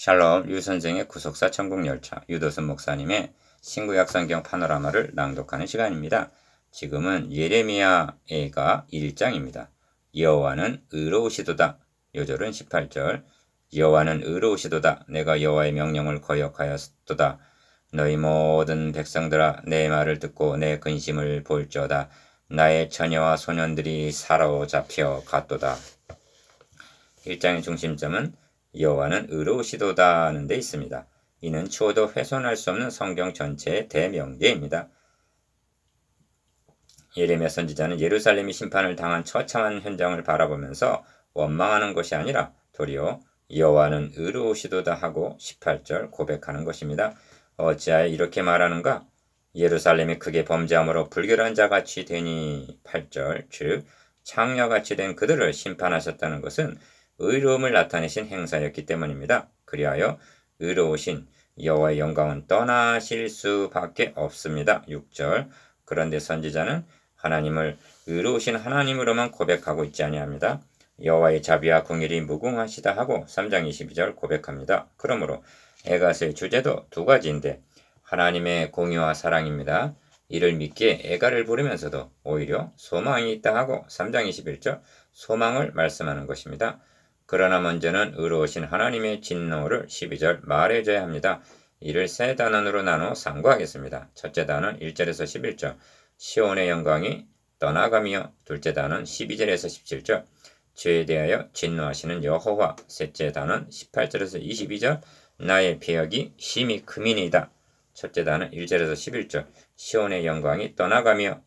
샬롬 유 선생의 구속사 천국열차 유도선 목사님의 신구약 성경 파노라마를 낭독하는 시간입니다. 지금은 예레미야애가 1장입니다. 여호와는 의로우시도다. 요절은 18절. 여호와는 의로우시도다. 내가 여호와의 명령을 거역하였도다. 너희 모든 백성들아 내 말을 듣고 내 근심을 볼지어다. 나의 처녀와 소년들이 사로잡혀 갔도다. 1장의 중심점은 여호와는 의로우시도다는 데 있습니다. 이는 추워도 훼손할 수 없는 성경 전체의 대명제입니다. 예레미야 선지자는 예루살렘이 심판을 당한 처참한 현장을 바라보면서 원망하는 것이 아니라 도리어 여호와는 의로우시도다 하고 18절 고백하는 것입니다. 어찌하여 이렇게 말하는가? 예루살렘이 크게 범죄함으로 불결한 자같이 되니 8절 즉 창녀같이 된 그들을 심판하셨다는 것은 의로움을 나타내신 행사였기 때문입니다. 그리하여 의로우신 여호와의 영광은 떠나실 수밖에 없습니다. 6절 그런데 선지자는 하나님을 의로우신 하나님으로만 고백하고 있지 아니합니다. 여호와의 자비와 궁일이 무궁하시다 하고 3장 22절 고백합니다. 그러므로 에가스의 주제도 두 가지인데 하나님의 공유와 사랑입니다. 이를 믿기에 애가를 부르면서도 오히려 소망이 있다 하고 3장 21절 소망을 말씀하는 것입니다. 그러나 먼저는 의로우신 하나님의 진노를 12절 말해줘야 합니다. 이를 세 단원으로 나눠 상고하겠습니다. 첫째 단원 1절에서 11절 시온의 영광이 떠나가며 둘째 단원 12절에서 17절 죄에 대하여 진노하시는 여호와 셋째 단원 18절에서 22절 나의 폐역이 심히 크민이다. 첫째 단원 1절에서 11절 시온의 영광이 떠나가며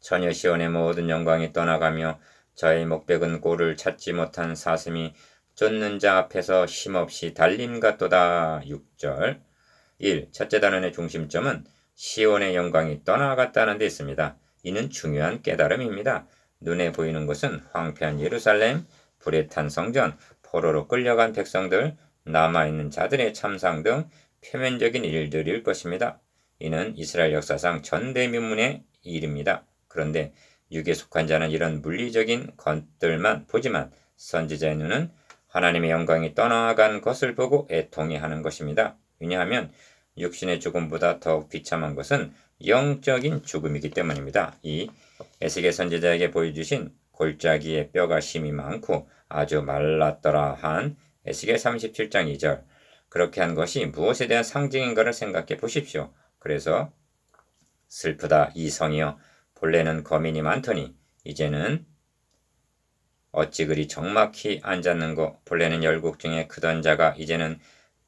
처녀 시온의 모든 영광이 떠나가며 저의 목백은 꼴을 찾지 못한 사슴이 쫓는 자 앞에서 힘없이 달림 같도다. 6절 1. 첫째 단원의 중심점은 시온의 영광이 떠나갔다는 데 있습니다. 이는 중요한 깨달음입니다. 눈에 보이는 것은 황폐한 예루살렘, 불에 탄 성전, 포로로 끌려간 백성들, 남아있는 자들의 참상 등 표면적인 일들일 것입니다. 이는 이스라엘 역사상 전대면문의 일입니다. 그런데 육에 속한 자는 이런 물리적인 것들만 보지만 선지자의 눈은 하나님의 영광이 떠나간 것을 보고 애통해 하는 것입니다. 왜냐하면 육신의 죽음보다 더욱 비참한 것은 영적인 죽음이기 때문입니다. 이 에스겔 선지자에게 보여주신 골짜기에 뼈가 심이 많고 아주 말랐더라 한 에스겔 37장 2절 그렇게 한 것이 무엇에 대한 상징인가를 생각해 보십시오. 그래서 슬프다 이 성이여 본래는 거민이 많더니 이제는 어찌 그리 적막히 앉았는고 본래는 열국 중에 크던 자가 이제는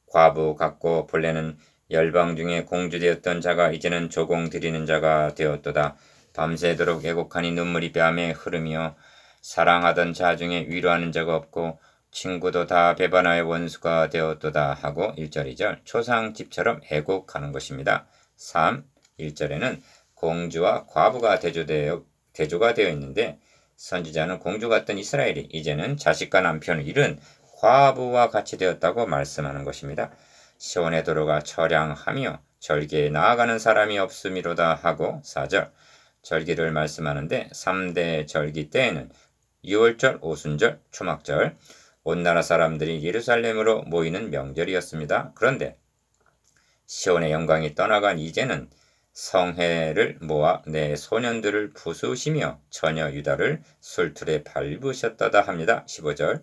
과부 같고 본래는 열방 중에 공주되었던 자가 이제는 조공 드리는 자가 되었도다. 밤새도록 애곡하니 눈물이 뺨에 흐르며 사랑하던 자 중에 위로하는 자가 없고 친구도 다 배반하의 원수가 되었도다 하고 1절 2절 초상집처럼 애곡하는 것입니다. 3. 1절에는 공주와 과부가 대조되어, 대조가 되어 있는데 선지자는 공주 같던 이스라엘이 이제는 자식과 남편을 잃은 과부와 같이 되었다고 말씀하는 것입니다. 시온의 도로가 처량하며 절기에 나아가는 사람이 없음이로다 하고 4절 절기를 말씀하는데 3대 절기 때에는 6월절, 오순절, 초막절 온 나라 사람들이 예루살렘으로 모이는 명절이었습니다. 그런데 시온의 영광이 떠나간 이제는 성회를 모아 내 소년들을 부수시며 처녀 유다를 술틀에 밟으셨다다 합니다. 15절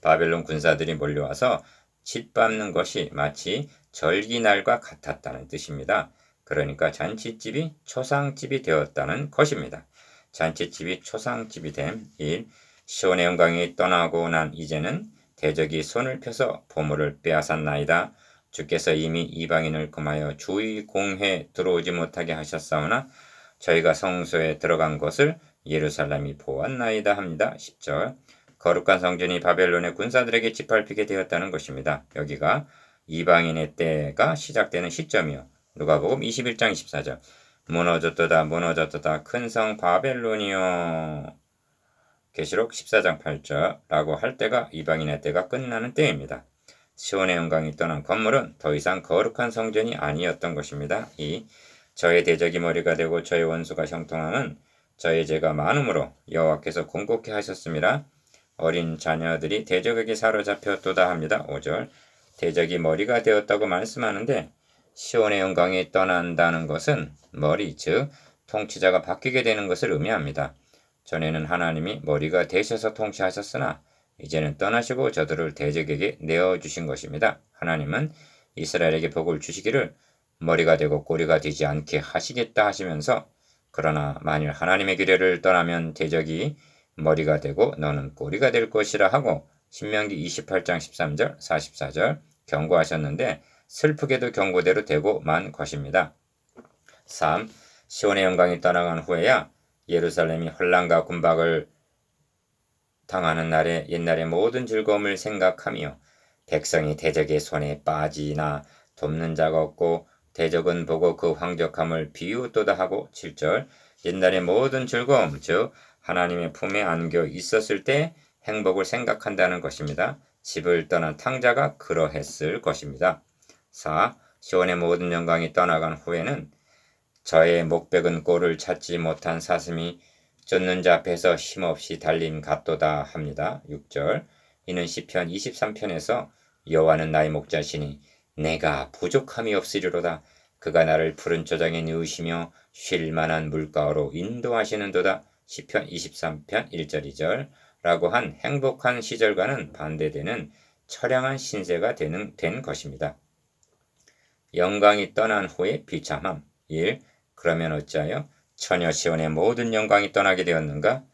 바벨론 군사들이 몰려와서 짓밟는 것이 마치 절기날과 같았다는 뜻입니다. 그러니까 잔치집이 초상집이 되었다는 것입니다. 잔치집이 초상집이 됨 1. 시온의 영광이 떠나고 난 이제는 대적이 손을 펴서 보물을 빼앗았나이다. 주께서 이미 이방인을 금하여 주의 공회에 들어오지 못하게 하셨사오나 저희가 성소에 들어간 것을 예루살렘이 보았나이다 합니다. 10절 거룩한 성전이 바벨론의 군사들에게 짓밟히게 되었다는 것입니다. 여기가 이방인의 때가 시작되는 시점이요. 누가복음 21장 24절 무너졌도다 무너졌도다 큰 성 바벨론이요. 계시록 14장 8절라고 할 때가 이방인의 때가 끝나는 때입니다. 시온의 영광이 떠난 건물은 더 이상 거룩한 성전이 아니었던 것입니다. 이 저의 대적이 머리가 되고 저의 원수가 형통함은 저의 죄가 많음으로 여호와께서 공곡해 하셨습니다. 어린 자녀들이 대적에게 사로잡혔도다 합니다. 5절 대적이 머리가 되었다고 말씀하는데 시온의 영광이 떠난다는 것은 머리 즉 통치자가 바뀌게 되는 것을 의미합니다. 전에는 하나님이 머리가 되셔서 통치하셨으나 이제는 떠나시고 저들을 대적에게 내어주신 것입니다. 하나님은 이스라엘에게 복을 주시기를 머리가 되고 꼬리가 되지 않게 하시겠다 하시면서 그러나 만일 하나님의 규례를 떠나면 대적이 머리가 되고 너는 꼬리가 될 것이라 하고 신명기 28장 13절 44절 경고하셨는데 슬프게도 경고대로 되고 만 것입니다. 3. 시온의 영광이 떠나간 후에야 예루살렘이 혼란과 군박을 당하는 날에 옛날의 모든 즐거움을 생각하며 백성이 대적의 손에 빠지나 돕는 자가 없고 대적은 보고 그 황적함을 비웃도다 하고 7절 옛날의 모든 즐거움 즉 하나님의 품에 안겨 있었을 때 행복을 생각한다는 것입니다. 집을 떠난 탕자가 그러했을 것입니다. 4. 시온의 모든 영광이 떠나간 후에는 저의 목백은 꼴을 찾지 못한 사슴이 쫓는 자 앞에서 힘없이 달린 같도다 합니다. 6절 이는 시편 23편에서 여호와는 나의 목자시니 내가 부족함이 없으리로다. 그가 나를 푸른 조장에 누우시며 쉴 만한 물가로 인도하시는도다. 시편 23편 1절 2절 라고 한 행복한 시절과는 반대되는 처량한 신세가 되는, 된 것입니다. 영광이 떠난 후에 비참함 1. 그러면 어찌하여 처녀 시온의 모든 영광이 떠나게 되었는가?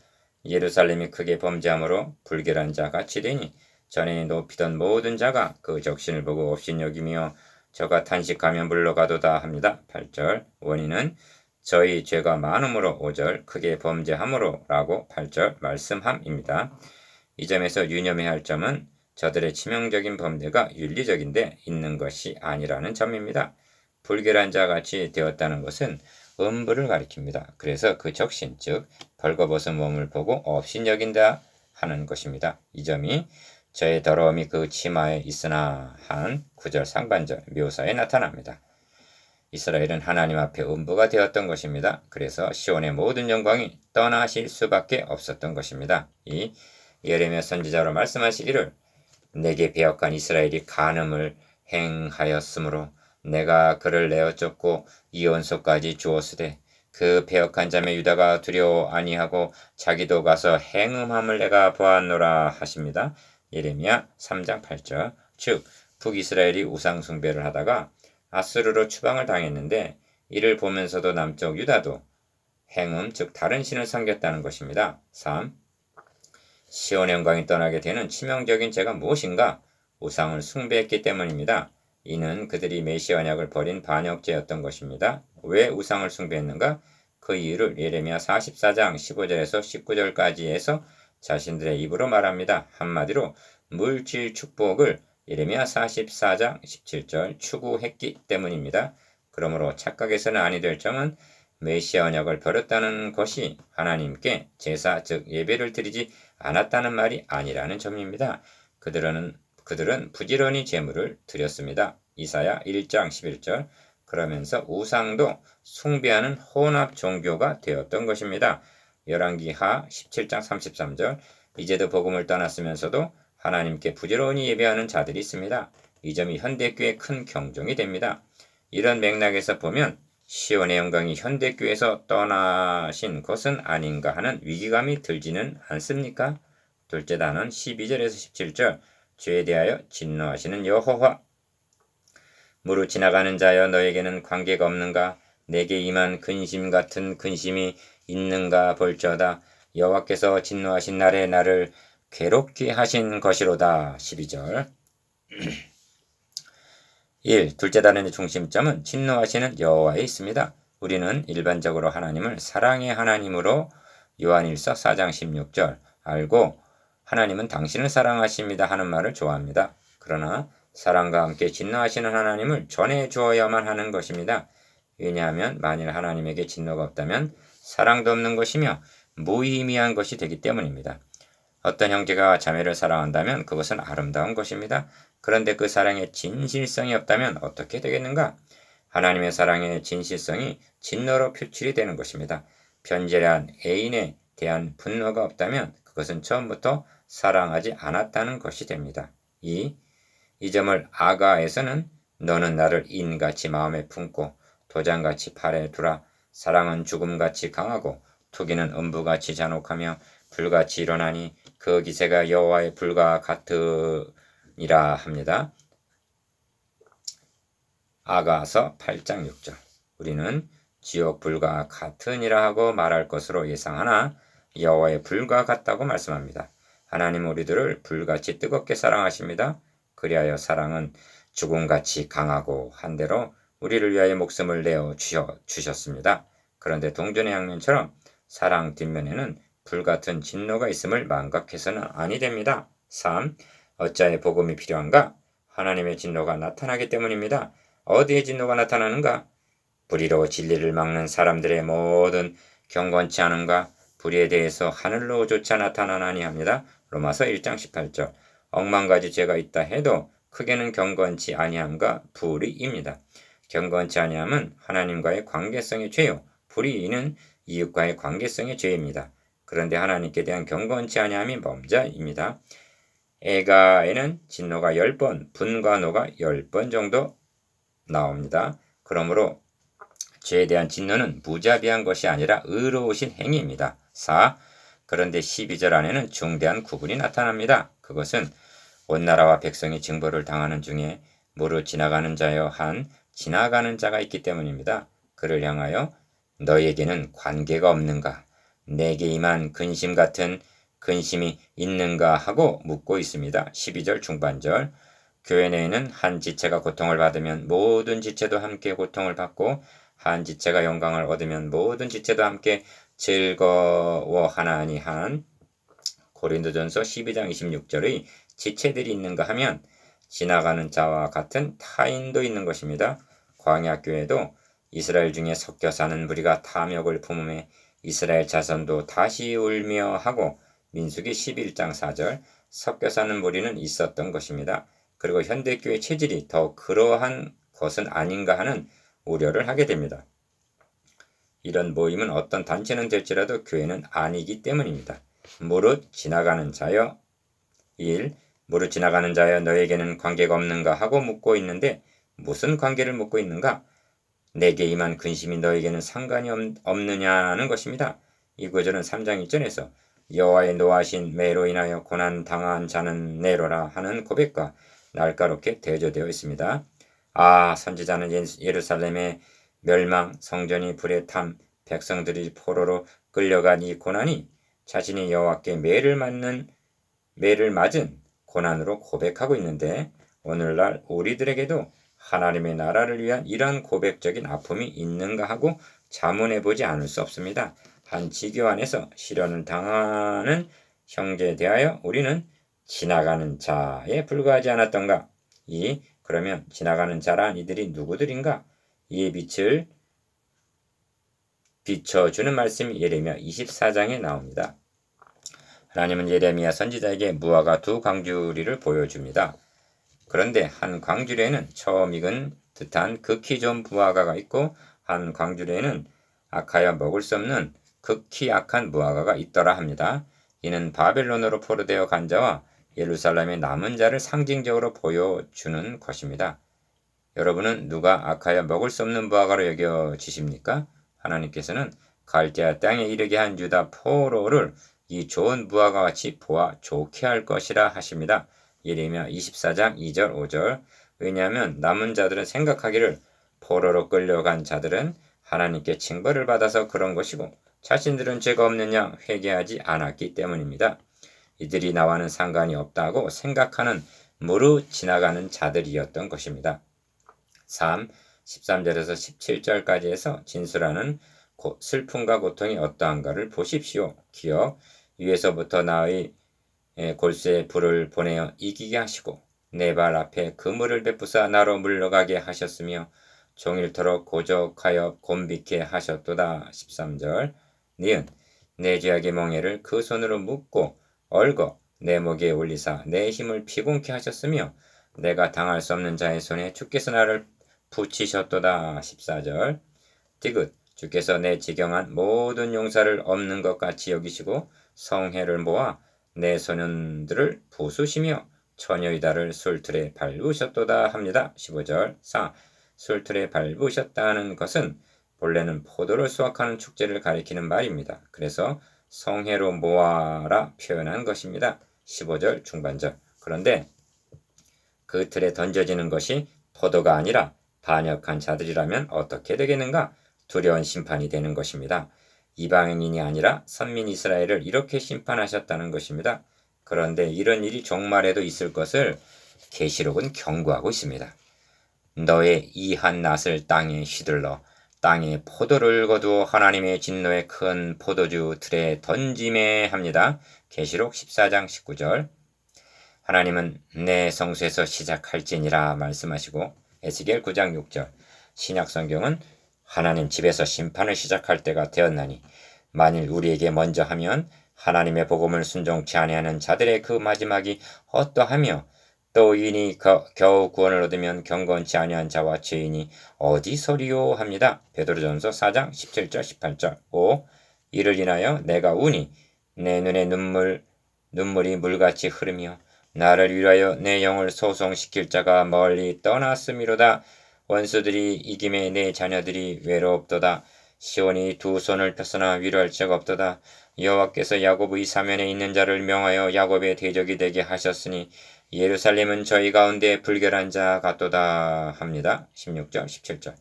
예루살렘이 크게 범죄함으로 불결한 자 같이 되니 전에 높이던 모든 자가 그 적신을 보고 업신여기며 저가 탄식하며 물러가도다 합니다. 8절 원인은 저희 죄가 많음으로 5절 크게 범죄함으로 라고 8절 말씀함입니다. 이 점에서 유념해야 할 점은 저들의 치명적인 범죄가 윤리적인데 있는 것이 아니라는 점입니다. 불결한 자 같이 되었다는 것은 음부를 가리킵니다. 그래서 그 적신 즉 벌거벗은 몸을 보고 업신 여긴다 하는 것입니다. 이 점이 저의 더러움이 그 치마에 있으나 한 구절 상반절 묘사에 나타납니다. 이스라엘은 하나님 앞에 음부가 되었던 것입니다. 그래서 시온의 모든 영광이 떠나실 수밖에 없었던 것입니다. 이 예레미야 선지자로 말씀하시기를 내게 배역한 이스라엘이 간음을 행하였으므로 내가 그를 내어 쫓고 이원소까지 주었으되 그 배역한 자매 유다가 두려워 아니하고 자기도 가서 행음함을 내가 보았노라 하십니다. 예레미야 3장 8절 즉 북이스라엘이 우상 숭배를 하다가 아스르로 추방을 당했는데 이를 보면서도 남쪽 유다도 행음 즉 다른 신을 섬겼다는 것입니다. 3. 시온 영광이 떠나게 되는 치명적인 죄가 무엇인가? 우상을 숭배했기 때문입니다. 이는 그들이 메시 언약을 버린 반역죄였던 것입니다. 왜 우상을 숭배했는가? 그 이유를 예레미야 44장 15절에서 19절까지에서 자신들의 입으로 말합니다. 한마디로 물질 축복을 예레미야 44장 17절 추구했기 때문입니다. 그러므로 착각해서는 아니 될 점은 메시아 언약을 버렸다는 것이 하나님께 제사 즉 예배를 드리지 않았다는 말이 아니라는 점입니다. 그들은 그들은 부지런히 제물을 드렸습니다. 이사야 1장 11절 그러면서 우상도 숭배하는 혼합 종교가 되었던 것입니다. 열왕기 하 17장 33절 이제도 복음을 떠났으면서도 하나님께 부지런히 예배하는 자들이 있습니다. 이 점이 현대교의 큰 경종이 됩니다. 이런 맥락에서 보면 시온의 영광이 현대교에서 떠나신 것은 아닌가 하는 위기감이 들지는 않습니까? 둘째 단은 12절에서 17절 죄에 대하여 진노하시는 여호와 무릇 지나가는 자여 너에게는 관계가 없는가 내게 임한 근심 같은 근심이 있는가 볼지어다 여호와께서 진노하신 날에 나를 괴롭게 하신 것이로다 12절 1. 둘째 단원의 중심점은 진노하시는 여호와에 있습니다. 우리는 일반적으로 하나님을 사랑의 하나님으로 요한일서 4장 16절 알고 하나님은 당신을 사랑하십니다 하는 말을 좋아합니다. 그러나 사랑과 함께 진노하시는 하나님을 전해 주어야만 하는 것입니다. 왜냐하면 만일 하나님에게 진노가 없다면 사랑도 없는 것이며 무의미한 것이 되기 때문입니다. 어떤 형제가 자매를 사랑한다면 그것은 아름다운 것입니다. 그런데 그 사랑에 진실성이 없다면 어떻게 되겠는가? 하나님의 사랑의 진실성이 진노로 표출이 되는 것입니다. 변절한 애인에 대한 분노가 없다면 그것은 처음부터 사랑하지 않았다는 것이 됩니다. 2. 이 점을 아가에서는 너는 나를 인같이 마음에 품고 도장같이 팔에 두라 사랑은 죽음같이 강하고 투기는 음부같이 잔혹하며 불같이 일어나니 그 기세가 여호와의 불과 같으니라 합니다. 아가서 8장 6절 우리는 지옥 불과 같으니라 하고 말할 것으로 예상하나 여호와의 불과 같다고 말씀합니다. 하나님 우리들을 불같이 뜨겁게 사랑하십니다. 그리하여 사랑은 죽음같이 강하고 한대로 우리를 위하여 목숨을 내어 주셨습니다. 그런데 동전의 양면처럼 사랑 뒷면에는 불같은 진노가 있음을 망각해서는 아니 됩니다. 3. 어찌하여 복음이 필요한가? 하나님의 진노가 나타나기 때문입니다. 어디에 진노가 나타나는가? 불의로 진리를 막는 사람들의 모든 경건치 않은가? 불의에 대해서 하늘로조차 나타나나니 합니다. 로마서 1장 18절. 억만 가지 죄가 있다 해도 크게는 경건치 아니함과 불의입니다. 경건치 아니함은 하나님과의 관계성의 죄요. 불의는 이웃과의 관계성의 죄입니다. 그런데 하나님께 대한 경건치 아니함이 범자입니다. 애가에는 진노가 10번, 분과 노가 10번 정도 나옵니다. 그러므로 죄에 대한 진노는 무자비한 것이 아니라 의로우신 행위입니다. 4. 그런데 12절 안에는 중대한 구분이 나타납니다. 그것은 온 나라와 백성이 징벌을 당하는 중에 무르 지나가는 자여 한 지나가는 자가 있기 때문입니다. 그를 향하여 너에게는 관계가 없는가? 내게 임한 근심 같은 근심이 있는가 하고 묻고 있습니다. 12절 중반절 교회 내에는 한 지체가 고통을 받으면 모든 지체도 함께 고통을 받고 한 지체가 영광을 얻으면 모든 지체도 함께 즐거워하나니 한 고린도전서 12장 26절의 지체들이 있는가 하면 지나가는 자와 같은 타인도 있는 것입니다. 광야교회도 이스라엘 중에 섞여 사는 무리가 탐욕을 품음에 이스라엘 자손도 다시 울며 하고 민수기 11장 4절 섞여 사는 무리는 있었던 것입니다. 그리고 현대교회 체질이 더 그러한 것은 아닌가 하는 우려를 하게 됩니다. 이런 모임은 어떤 단체는 될지라도 교회는 아니기 때문입니다. 무릇 지나가는 자여 1. 무릇 지나가는 자여 너에게는 관계가 없는가 하고 묻고 있는데 무슨 관계를 묻고 있는가? 내게 임한 근심이 너에게는 상관이 없느냐는 것입니다. 이 구절은 3장 1절에서 여호와의 노하신 매로 인하여 고난 당한 자는 내로라 하는 고백과 날카롭게 대조되어 있습니다. 아 선지자는 예루살렘의 멸망, 성전이 불에 탐, 백성들이 포로로 끌려간 이 고난이 자신이 여호와께 매를 맞는 매를 맞은 고난으로 고백하고 있는데 오늘날 우리들에게도 하나님의 나라를 위한 이런 고백적인 아픔이 있는가 하고 자문해 보지 않을 수 없습니다. 한 지교 안에서 시련을 당하는 형제에 대하여 우리는 지나가는 자에 불과하지 않았던가? 이 그러면 지나가는 자란 이들이 누구들인가? 이의 빛을 비춰주는 말씀이 예레미야 24장에 나옵니다. 하나님은 예레미야 선지자에게 무화과 두 광주리를 보여줍니다. 그런데 한 광주리에는 처음 익은 듯한 극히 좋은 무화과가 있고 한 광주리에는 악하여 먹을 수 없는 극히 악한 무화과가 있더라 합니다. 이는 바벨론으로 포로되어 간 자와 예루살렘의 남은 자를 상징적으로 보여주는 것입니다. 여러분은 누가 악하여 먹을 수 없는 무화과로 여겨지십니까? 하나님께서는 갈대아 땅에 이르게 한 유다 포로를 이 좋은 무화과 같이 보아 좋게 할 것이라 하십니다. 예레미야 24장 2절 5절 왜냐하면 남은 자들은 생각하기를 포로로 끌려간 자들은 하나님께 징벌을 받아서 그런 것이고 자신들은 죄가 없느냐 회개하지 않았기 때문입니다. 이들이 나와는 상관이 없다고 생각하는 무르 지나가는 자들이었던 것입니다. 3. 13절에서 17절까지 해서 진술하는 슬픔과 고통이 어떠한가를 보십시오. 기억 위에서부터 나의 골수에 불을 보내어 이기게 하시고 내 발 앞에 그물을 베푸사 나로 물러가게 하셨으며 종일토록 고적하여 곤비케 하셨도다. 13절 니은 내 죄악의 멍에를 그 손으로 묶고 얼거 내 목에 올리사 내 힘을 피곤케 하셨으며 내가 당할 수 없는 자의 손에 주께서 나를 붙이셨도다. 14절 디귿 주께서 내 지경한 모든 용사를 없는 것 같이 여기시고 성회를 모아 내 소년들을 부수시며 처녀이다를 술틀에 밟으셨도다 합니다. 15절 4. 술틀에 밟으셨다는 것은 본래는 포도를 수확하는 축제를 가리키는 말입니다. 그래서 성회로 모아라 표현한 것입니다. 15절 중반절. 그런데 그 틀에 던져지는 것이 포도가 아니라 반역한 자들이라면 어떻게 되겠는가? 두려운 심판이 되는 것입니다. 이방인이 아니라 선민 이스라엘을 이렇게 심판하셨다는 것입니다. 그런데 이런 일이 종말에도 있을 것을 계시록은 경고하고 있습니다. 너의 이한 낫을 땅에 휘둘러 땅에 포도를 거두어 하나님의 진노의 큰 포도주 틀에 던짐에 합니다. 계시록 14장 19절 하나님은 내 성수에서 시작할지니라 말씀하시고 에스겔 9장 6절. 신약 성경은 하나님 집에서 심판을 시작할 때가 되었나니 만일 우리에게 먼저 하면 하나님의 복음을 순종치 아니하는 자들의 그 마지막이 어떠하며 또 이니 겨우 구원을 얻으면 경건치 아니한 자와 죄인이 어디서리요? 합니다. 베드로전서 4장 17절 18절. 5 이를 인하여 내가 우니 내 눈에 눈물 눈물이 물같이 흐르며 나를 위하여 내 영을 소송시킬 자가 멀리 떠났음이로다 원수들이 이김에 내 자녀들이 외롭도다 시온이 두 손을 펴서나 위로할 자가 없도다 여호와께서 야곱의 사면에 있는 자를 명하여 야곱의 대적이 되게 하셨으니 예루살렘은 저희 가운데 불결한 자 같도다 합니다. 16절, 17절.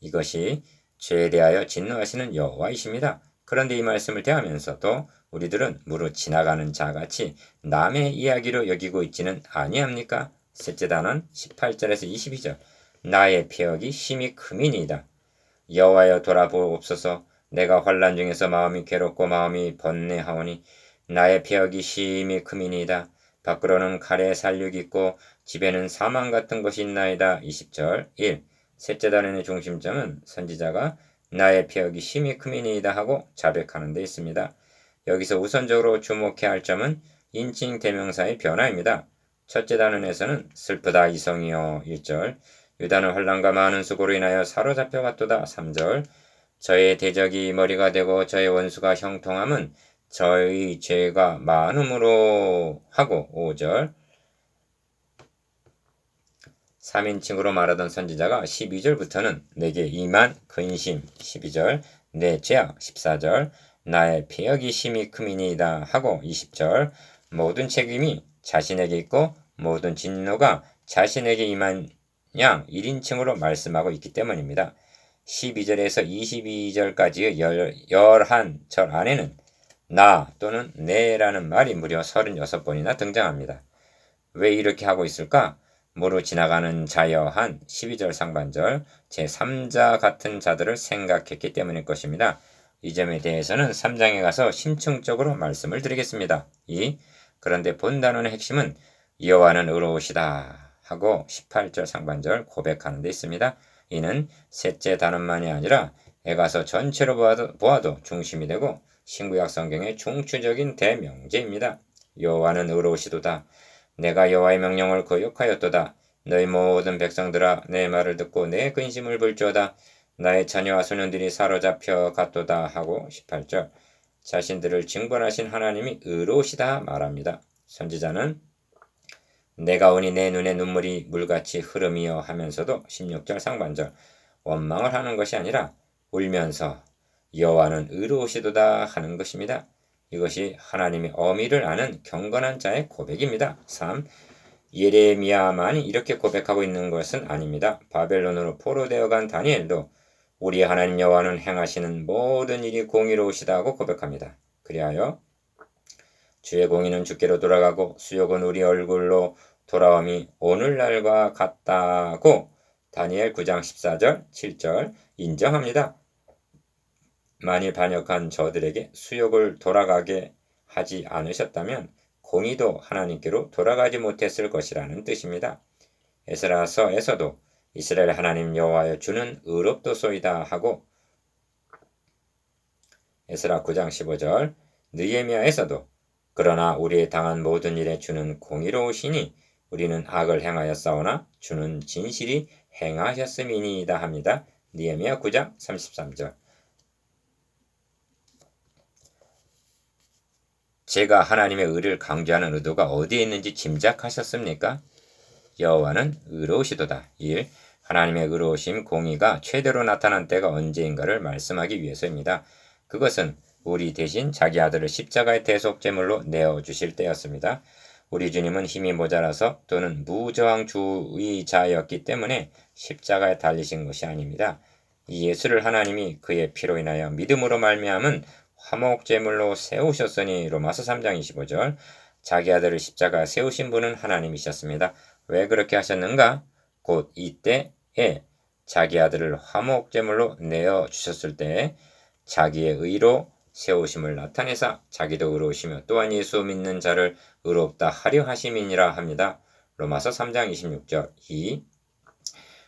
이것이 죄에 대하여 진노하시는 여호와이십니다. 그런데 이 말씀을 대하면서도 우리들은 무릇 지나가는 자같이 남의 이야기로 여기고 있지는 아니합니까? 셋째 단원 18절에서 22절. 나의 폐역이 심히 크미니이다. 여호와여 돌아보옵소서. 내가 환란 중에서 마음이 괴롭고 마음이 번뇌하오니 나의 폐역이 심히 크미니이다. 밖으로는 칼의 살육이 있고 집에는 사망 같은 것이 있나이다. 20절 1. 셋째 단원의 중심점은 선지자가 나의 폐역이 심히 크미니이다 하고 자백하는 데 있습니다. 여기서 우선적으로 주목해야 할 점은 인칭 대명사의 변화입니다. 첫째 단원에서는 슬프다 이성이여 1절. 유다는 환란과 많은 수고로 인하여 사로잡혀 갔도다 3절. 저의 대적이 머리가 되고 저의 원수가 형통함은 저희 죄가 많음으로 하고 5절. 3인칭으로 말하던 선지자가 12절부터는 내게 이만 근심 12절. 내 죄악 14절 나의 폐역이 심히 크미니이다 하고 20절 모든 책임이 자신에게 있고 모든 진노가 자신에게 임한 양 1인칭으로 말씀하고 있기 때문입니다. 12절에서 22절까지의 11절 안에는 나 또는 내라는 말이 무려 36번이나 등장합니다. 왜 이렇게 하고 있을까? 모로 지나가는 자여 한 12절 상반절 제3자 같은 자들을 생각했기 때문일 것입니다. 이 점에 대해서는 3장에 가서 심층적으로 말씀을 드리겠습니다. 2. 그런데 본 단원의 핵심은 여호와는 의로우시다 하고 18절 상반절 고백하는 데 있습니다. 이는 셋째 단원만이 아니라 애가서 전체로 보아도, 보아도 중심이 되고 신구약 성경의 중추적인 대명제입니다. 여호와는 의로우시도다. 내가 여호와의 명령을 거역하였도다. 너희 모든 백성들아 내 말을 듣고 내 근심을 불지어다. 나의 자녀와 소년들이 사로잡혀 갔도다 하고 18절 자신들을 징벌하신 하나님이 의로우시다 말합니다. 선지자는 내가 오니 내 눈에 눈물이 물같이 흐름이여 하면서도 16절 상반절 원망을 하는 것이 아니라 울면서 여호와는 의로우시도다 하는 것입니다. 이것이 하나님의 어미를 아는 경건한 자의 고백입니다. 3. 예레미야만이 이렇게 고백하고 있는 것은 아닙니다. 바벨론으로 포로되어 간 다니엘도 우리 하나님 여호와는 행하시는 모든 일이 공의로우시다고 고백합니다. 그리하여 주의 공의는 주께로 돌아가고 수욕은 우리 얼굴로 돌아옴이 오늘날과 같다고 다니엘 9장 14절 7절 인정합니다. 만일 반역한 저들에게 수욕을 돌아가게 하지 않으셨다면 공의도 하나님께로 돌아가지 못했을 것이라는 뜻입니다. 에스라서에서도 이스라엘 하나님 여호와여 주는 의롭도소이다 하고 에스라 9장 15절 느에미아에서도 그러나 우리의 당한 모든 일에 주는 공의로우시니 우리는 악을 행하였사오나 주는 진실이 행하셨음이니이다 합니다. 니에미아 9장 33절 제가 하나님의 의를 강조하는 의도가 어디에 있는지 짐작하셨습니까? 여호와는 의로우시도다. 1. 하나님의 의로우심 공의가 최대로 나타난 때가 언제인가를 말씀하기 위해서입니다. 그것은 우리 대신 자기 아들을 십자가의 대속 제물로 내어 주실 때였습니다. 우리 주님은 힘이 모자라서 또는 무저항 주의자였기 때문에 십자가에 달리신 것이 아닙니다. 이 예수를 하나님이 그의 피로 인하여 믿음으로 말미암은 화목 제물로 세우셨으니 로마서 3장 25절 자기 아들을 십자가에 세우신 분은 하나님이셨습니다. 왜 그렇게 하셨는가? 곧 이때 에 자기 아들을 화목 제물로 내어 주셨을 때 자기의 의로 세우심을 나타내사 자기도 의로우시며 또한 예수 믿는 자를 의롭다 하려 하심이니라 합니다. 로마서 3장 26절 2.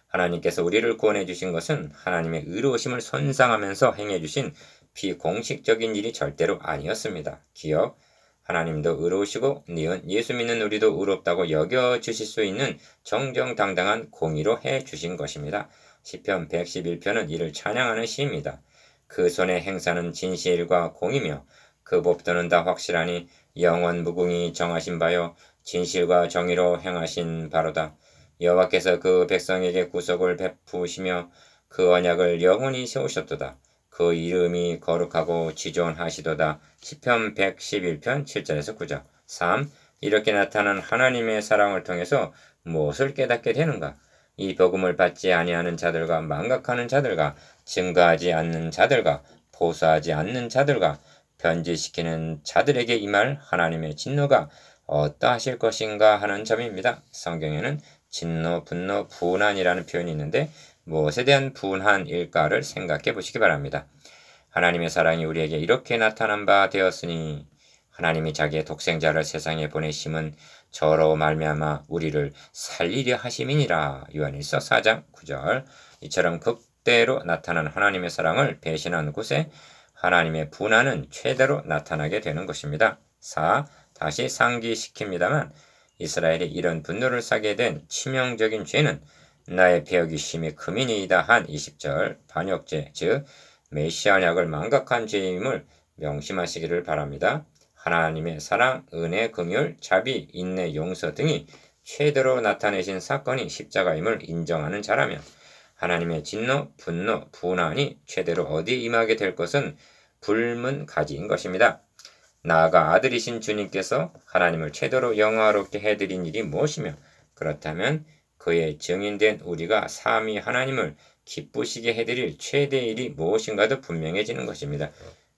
하나님께서 우리를 구원해 주신 것은 하나님의 의로우심을 선상하면서 행해 주신 비공식적인 일이 절대로 아니었습니다. 기억 하나님도 의로우시고 니은 예수 믿는 우리도 의롭다고 여겨 주실 수 있는 정정당당한 공의로 해 주신 것입니다. 시편 111편은 이를 찬양하는 시입니다. 그 손의 행사는 진실과 공이며 그 법도는 다 확실하니 영원 무궁이 정하신 바요 진실과 정의로 행하신 바로다. 여호와께서 그 백성에게 구속을 베푸시며 그 언약을 영원히 세우셨도다. 그 이름이 거룩하고 지존하시도다. 시편 111편 7절에서 9절. 3. 이렇게 나타난 하나님의 사랑을 통해서 무엇을 깨닫게 되는가? 이 복음을 받지 아니하는 자들과 망각하는 자들과 증가하지 않는 자들과 보수하지 않는 자들과 변질시키는 자들에게 임할 하나님의 진노가 어떠하실 것인가 하는 점입니다. 성경에는 진노, 분노, 분한이라는 표현이 있는데 무엇에 대한 분한 일까를 생각해 보시기 바랍니다. 하나님의 사랑이 우리에게 이렇게 나타난 바 되었으니 하나님이 자기의 독생자를 세상에 보내심은 저로 말미암아 우리를 살리려 하심이니라. 요한일서 4장 9절. 이처럼 극대로 나타난 하나님의 사랑을 배신한 곳에 하나님의 분한은 최대로 나타나게 되는 것입니다. 4. 다시 상기시킵니다만 이스라엘이 이런 분노를 사게 된 치명적인 죄는 나의 배역이심이 크미니이다 한 20절 반역죄 즉 메시아약을 망각한 죄임을 명심하시기를 바랍니다. 하나님의 사랑, 은혜, 긍휼, 자비, 인내, 용서 등이 최대로 나타내신 사건이 십자가임을 인정하는 자라면 하나님의 진노, 분노, 분한이 최대로 어디에 임하게 될 것은 불문 가지인 것입니다. 나아가 아들이신 주님께서 하나님을 최대로 영화롭게 해드린 일이 무엇이며 그렇다면 그의 증인된 우리가 삼위 하나님을 기쁘시게 해드릴 최대의 일이 무엇인가도 분명해지는 것입니다.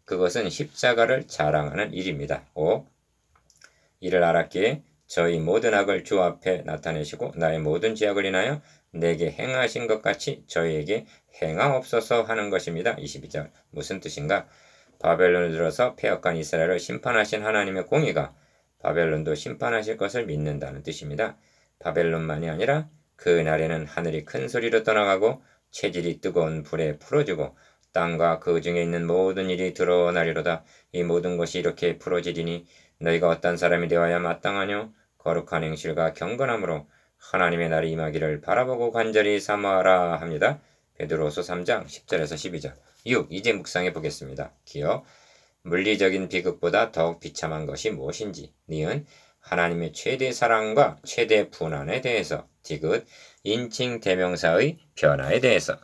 그것은 십자가를 자랑하는 일입니다. 5. 이를 알았기에 저희 모든 악을 주 앞에 나타내시고 나의 모든 죄악을 인하여 내게 행하신 것 같이 저희에게 행하옵소서 하는 것입니다. 22절. 무슨 뜻인가? 바벨론을 들어서 폐역한 이스라엘을 심판하신 하나님의 공의가 바벨론도 심판하실 것을 믿는다는 뜻입니다. 바벨론만이 아니라 그 날에는 하늘이 큰 소리로 떠나가고 체질이 뜨거운 불에 풀어지고 땅과 그 중에 있는 모든 일이 드러나리로다. 이 모든 것이 이렇게 풀어지리니 너희가 어떤 사람이 되어야 마땅하뇨? 거룩한 행실과 경건함으로 하나님의 날이 임하기를 바라보고 간절히 사모하라 합니다. 베드로서 3장 10절에서 12절. 6. 이제 묵상해 보겠습니다. 기억. 물리적인 비극보다 더욱 비참한 것이 무엇인지. 니은 하나님의 최대 사랑과 최대 분한에 대해서. 디귿 인칭 대명사의 변화에 대해서.